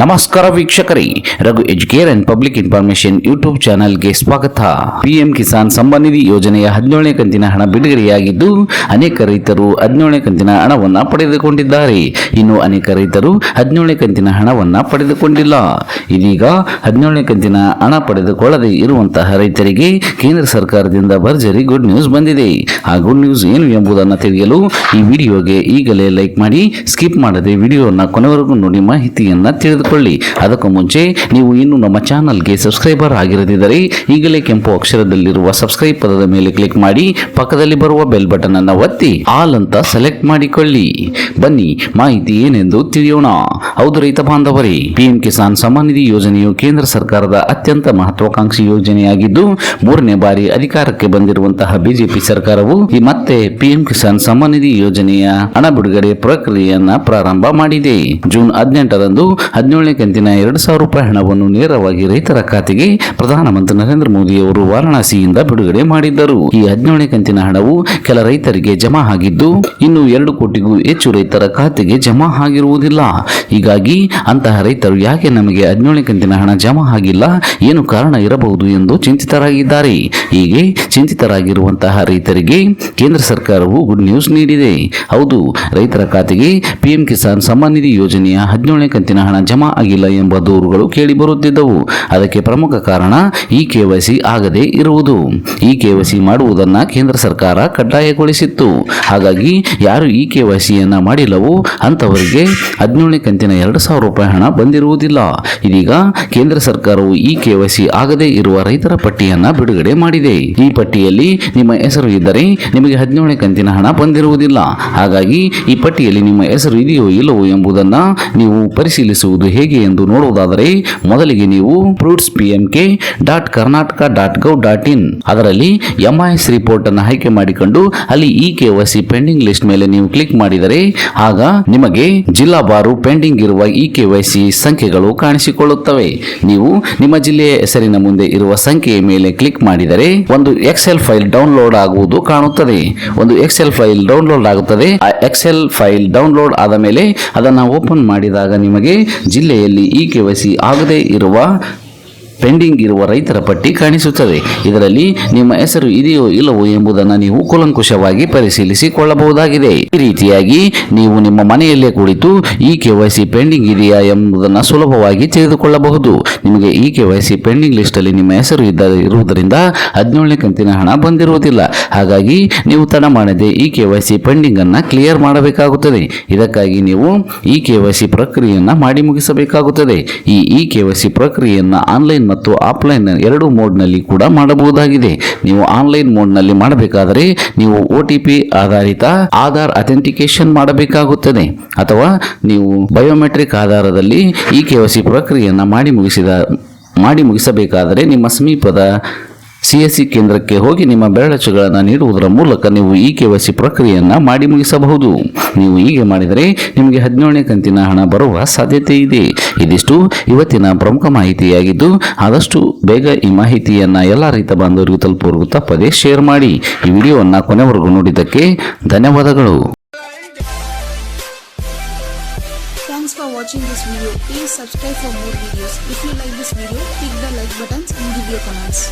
ನಮಸ್ಕಾರ ವೀಕ್ಷಕರೇ, Raghu educare and public information YouTube ಚಾನೆಲ್ಗೆ ಸ್ವಾಗತ. ಪಿಎಂ ಕಿಸಾನ್ ನಿಧಿ ಯೋಜನೆಯ ಹದಿನೇಳನೇ ಕಂತಿನ ಹಣ ಬಿಡುಗಡೆಯಾಗಿದ್ದು, ಅನೇಕ ರೈತರು ಹದಿನೇಳನೇ ಕಂತಿನ ಹಣವನ್ನು ಪಡೆದುಕೊಂಡಿದ್ದಾರೆ. ಇನ್ನು ಅನೇಕ ರೈತರು ಹದಿನೇಳನೇ ಕಂತಿನ ಹಣವನ್ನು ಪಡೆದುಕೊಂಡಿಲ್ಲ. ಇದೀಗ ಹದಿನೇಳನೇ ಕಂತಿನ ಹಣ ಪಡೆದುಕೊಳ್ಳದೆ ಇರುವಂತಹ ರೈತರಿಗೆ ಕೇಂದ್ರ ಸರ್ಕಾರದಿಂದ ಭರ್ಜರಿ ಗುಡ್ ನ್ಯೂಸ್ ಬಂದಿದೆ. ಆ ಗುಡ್ ನ್ಯೂಸ್ ಏನು ಎಂಬುದನ್ನು ತಿಳಿಯಲು ಈ ವಿಡಿಯೋಗೆ ಈಗಲೇ ಲೈಕ್ ಮಾಡಿ, ಸ್ಕಿಪ್ ಮಾಡದೆ ವಿಡಿಯೋನ ಕೊನೆವರೆಗೂ ನೋಡಿ ಮಾಹಿತಿಯನ್ನ ತಿಳಿದುಕೊಳ್ಳಿ ಅದಕ್ಕೂ ಮುಂಚೆ ನೀವು ಇನ್ನು ನಮ್ಮ ಚಾನಲ್ಗೆ ಸಬ್ಸ್ಕ್ರೈಬರ್ ಆಗಿರದಿದ್ದರೆ ಈಗಲೇ ಕೆಂಪು ಅಕ್ಷರದಲ್ಲಿರುವ ಸಬ್ಸ್ಕ್ರೈಬ್ ಪದದ ಮೇಲೆ ಕ್ಲಿಕ್ ಮಾಡಿ, ಪಕ್ಕದಲ್ಲಿ ಬರುವ ಬೆಲ್ ಬಟನ್ ಅನ್ನು ಒತ್ತಿ, ಆಲ್ ಅಂತ ಸೆಲೆಕ್ಟ್ ಮಾಡಿಕೊಳ್ಳಿ. ಬನ್ನಿ, ಮಾಹಿತಿ ಏನೆಂದು ತಿಳಿಯೋಣ. ಹೌದು ರೈತ ಬಾಂಧವರೇ, ಪಿಎಂ ಕಿಸಾನ್ ಸಮ್ಮಾನ್ ನಿಧಿ ಯೋಜನೆಯು ಕೇಂದ್ರ ಸರ್ಕಾರದ ಅತ್ಯಂತ ಮಹತ್ವಾಕಾಂಕ್ಷಿ ಯೋಜನೆಯಾಗಿದ್ದು, ಮೂರನೇ ಬಾರಿ ಅಧಿಕಾರಕ್ಕೆ ಬಂದಿರುವಂತಹ ಬಿಜೆಪಿ ಸರ್ಕಾರವು ಈ ಮತ್ತೆ ಪಿಎಂ ಕಿಸಾನ್ ಸಮ್ಮಾನ್ ನಿಧಿ ಯೋಜನೆಯ ಹಣ ಬಿಡುಗಡೆ ಪ್ರಕ್ರಿಯೆಯನ್ನ ಪ್ರಾರಂಭ ಮಾಡಿದೆ. ಜೂನ್ ಹದಿನೆಂಟರಂದು ಹದಿನೇಳನೇ ಕಂತಿನ ಎರಡು ಸಾವಿರ ರೂಪಾಯಿ ಹಣವನ್ನು ನೇರವಾಗಿ ರೈತರ ಖಾತೆಗೆ ಪ್ರಧಾನಮಂತ್ರಿ ನರೇಂದ್ರ ಮೋದಿ ಅವರು ವಾರಣಾಸಿಯಿಂದ ಬಿಡುಗಡೆ ಮಾಡಿದ್ದರು. ಈ ಹದಿನೇಳನೇ ಕಂತಿನ ಹಣವು ಕೆಲ ರೈತರಿಗೆ ಜಮಾ ಆಗಿದ್ದು, ಇನ್ನು ಎರಡು ಕೋಟಿಗೂ ಹೆಚ್ಚು ರೈತರ ಖಾತೆಗೆ ಜಮಾ ಆಗಿರುವುದಿಲ್ಲ. ಹೀಗಾಗಿ ಅಂತಹ ರೈತರು ಯಾಕೆ ನಮಗೆ ಹದಿನೇಳನೇ ಕಂತಿನ ಹಣ ಜಮಾ ಆಗಿಲ್ಲ? ಏನು ಕಾರಣ ಇರಬಹುದು ಎಂದು ಚಿಂತಿತರಾಗಿದ್ದಾರೆ. ಹೀಗೆ ಚಿಂತಿತರಾಗಿರುವಂತಹ ರೈತರಿಗೆ ಕೇಂದ್ರ ಸರ್ಕಾರವು ಗುಡ್ ನ್ಯೂಸ್ ನೀಡಿದೆ. ಹೌದು, ರೈತರ ಖಾತೆಗೆ ಪಿಎಂ ಕಿಸಾನ್ ಸಮ್ಮಾನ್ ನಿಧಿ ಯೋಜನೆಯ ಹದಿನೇಳನೇ ಕಂತಿನ ಹಣ ಜಮಾ ಆಗಿಲ್ಲ ಎಂಬ ದೂರುಗಳು ಕೇಳಿ ಬರುತ್ತಿದ್ದವು. ಅದಕ್ಕೆ ಪ್ರಮುಖ ಕಾರಣ ಈ ಕೆವೈಸಿ ಆಗದೆ ಇರುವುದು. ಈ ಕೆವೈಸಿ ಮಾಡುವುದನ್ನು ಕೇಂದ್ರ ಸರ್ಕಾರ ಕಡ್ಡಾಯಗೊಳಿಸಿತ್ತು. ಹಾಗಾಗಿ ಯಾರು ಈ ಕೆವೈಸಿಯನ್ನ ಮಾಡಿಲ್ಲವೋ ಅಂಥವರಿಗೆ ಹದಿನೇಳನೇ ಕಂತಿನ ಎರಡು ಸಾವಿರ ರೂಪಾಯಿ ಹಣ ಬಂದಿರುವುದಿಲ್ಲ. ಇದೀಗ ಕೇಂದ್ರ ಸರ್ಕಾರವು ಈ ಕೆವೈಸಿ ಆಗದೇ ಇರುವ ರೈತರ ಪಟ್ಟಿಯನ್ನ ಬಿಡುಗಡೆ ಮಾಡಿದೆ. ಈ ಪಟ್ಟಿಯಲ್ಲಿ ನಿಮ್ಮ ಹೆಸರು ಇದ್ದರೆ ನಿಮಗೆ ಹದಿನೇಳನೇ ಕಂತಿನ ಹಣ ಬಂದಿರುವುದಿಲ್ಲ. ಹಾಗಾಗಿ ಈ ಪಟ್ಟಿಯಲ್ಲಿ ನಿಮ್ಮ ಹೆಸರು ಇದೆಯೋ ಇಲ್ಲವೋ ಎಂಬುದನ್ನ ನೀವು ಪರಿಶೀಲಿಸುವುದು ಹೇಗೆ ಎಂದು ನೋಡುವುದಾದರೆ ಮೊದಲಿಗೆ ನೀವು fruits P M K dot Karnataka dot gov dot in ಅದರಲ್ಲಿ ಎಂಐಎಸ್ ರಿಪೋರ್ಟ್ ಅನ್ನು ಆಯ್ಕೆ ಮಾಡಿಕೊಂಡು ಅಲ್ಲಿ E K C pending list ಮೇಲೆ ನೀವು ಕ್ಲಿಕ್ ಮಾಡಿದರೆ ಆಗ ನಿಮಗೆ ಜಿಲ್ಲಾ ಬಾರು ಪೆಂಡಿಂಗ್ ಇರುವ ಇ ಕೆ ಸಿ ಸಂಖ್ಯೆಗಳು ಕಾಣಿಸಿಕೊಳ್ಳುತ್ತವೆ. ನೀವು ನಿಮ್ಮ ಜಿಲ್ಲೆಯ ಹೆಸರಿನ ಮುಂದೆ ಇರುವ ಸಂಖ್ಯೆಯ ಮೇಲೆ ಕ್ಲಿಕ್ ಮಾಡಿದರೆ ಒಂದು ಎಕ್ಸೆಲ್ ಫೈಲ್ ಡೌನ್ಲೋಡ್ ಆಗುವುದು ಕಾಣುತ್ತದೆ. ಒಂದು ಎಕ್ಸೆಲ್ ಫೈಲ್ ಡೌನ್ಲೋಡ್ ಆಗುತ್ತದೆ. ಎಕ್ಸೆಲ್ ಫೈಲ್ ಡೌನ್ಲೋಡ್ ಆದ ಮೇಲೆ ಅದನ್ನು ಓಪನ್ ಮಾಡಿದಾಗ ನಿಮಗೆ ಜಿಲ್ಲೆಯಲ್ಲಿ ಈ ಕೆ ವೈ ಸಿ ಆಗದೇ ಇರುವ ಪೆಂಡಿಂಗ್ ಇರುವ ರೈತರ ಪಟ್ಟಿ ಕಾಣಿಸುತ್ತದೆ. ಇದರಲ್ಲಿ ನಿಮ್ಮ ಹೆಸರು ಇದೆಯೋ ಇಲ್ಲವೋ ಎಂಬುದನ್ನು ನೀವು ಕೂಲಂಕುಷವಾಗಿ ಪರಿಶೀಲಿಸಿಕೊಳ್ಳಬಹುದಾಗಿದೆ. ಈ ರೀತಿಯಾಗಿ ನೀವು ನಿಮ್ಮ ಮನೆಯಲ್ಲೇ ಕುಳಿತು ಈ ಕೆ ಪೆಂಡಿಂಗ್ ಇದೆಯಾ ಎಂಬುದನ್ನು ಸುಲಭವಾಗಿ ತಿಳಿದುಕೊಳ್ಳಬಹುದು. ನಿಮಗೆ ಈ ಕೆ ಪೆಂಡಿಂಗ್ ಲಿಸ್ಟಲ್ಲಿ ನಿಮ್ಮ ಹೆಸರು ಇದ್ದ ಇರುವುದರಿಂದ ಹದಿನೇಳನೇ ಕಂತಿನ ಹಣ ಬಂದಿರುವುದಿಲ್ಲ. ಹಾಗಾಗಿ ನೀವು ತಡ ಮಾಡದೆ ಈ ಸಿ ಪೆಂಡಿಂಗ್ ಅನ್ನು ಕ್ಲಿಯರ್ ಮಾಡಬೇಕಾಗುತ್ತದೆ. ಇದಕ್ಕಾಗಿ ನೀವು ಈ ಸಿ ಪ್ರಕ್ರಿಯೆಯನ್ನ ಮಾಡಿ ಮುಗಿಸಬೇಕಾಗುತ್ತದೆ. ಈ ಇ ಕೆ ವೈ ಸಿ ಪ್ರಕ್ರಿಯೆಯನ್ನ ಆನ್ಲೈನ್ ಮತ್ತು ಆಫ್ಲೈನ್ ಎರಡು ಮೋಡ್ನಲ್ಲಿ ಕೂಡ ಮಾಡಬಹುದಾಗಿದೆ. ನೀವು ಆನ್ಲೈನ್ ಮೋಡ್ನಲ್ಲಿ ಮಾಡಬೇಕಾದರೆ ನೀವು ಒ ಟಿ ಪಿ ಆಧಾರಿತ ಆಧಾರ್ ಅಥೆಂಟಿಕೇಶನ್ ಮಾಡಬೇಕಾಗುತ್ತದೆ. ಅಥವಾ ನೀವು ಬಯೋಮೆಟ್ರಿಕ್ ಆಧಾರದಲ್ಲಿ ಈ ಕೆ ವೈ ಸಿ ಪ್ರಕ್ರಿಯೆಯನ್ನು ಮಾಡಿ ಮುಗಿಸಿದ, ಮಾಡಿ ಮುಗಿಸಬೇಕಾದರೆ ನಿಮ್ಮ ಸಮೀಪದ ಸಿ ಎಸ್ ಸಿ ಕೇಂದ್ರಕ್ಕೆ ಹೋಗಿ ನಿಮ್ಮ ಬೆರಳಚ್ಚುಗಳನ್ನು ನೀಡುವುದರ ಮೂಲಕ ನೀವು ಈ ಕೆ ವೈ ಸಿ ಪ್ರಕ್ರಿಯೆಯನ್ನು ಮಾಡಿ ಮುಗಿಸಬಹುದು ನೀವು ಹೀಗೆ ಮಾಡಿದರೆ ನಿಮಗೆ ಹದಿನೇಳನೇ ಕಂತಿನ ಹಣ ಬರುವ ಸಾಧ್ಯತೆ ಇದೆ ಇದಿಷ್ಟು ಇವತ್ತಿನ ಪ್ರಮುಖ ಮಾಹಿತಿಯಾಗಿದ್ದು ಆದಷ್ಟು ಬೇಗ ಈ ಮಾಹಿತಿಯನ್ನು ಎಲ್ಲ ರೈತ ಬಾಂಧವರಿಗೂ ತಲುಪುವವರೆಗೂ ತಪ್ಪದೇ ಶೇರ್ ಮಾಡಿ ಈ ವಿಡಿಯೋವನ್ನು ಕೊನೆವರೆಗೂ ನೋಡಿದ್ದಕ್ಕೆ ಧನ್ಯವಾದಗಳು Thanks for watching this video. Please subscribe for more videos. If you like this video, click the like buttons and give your comments.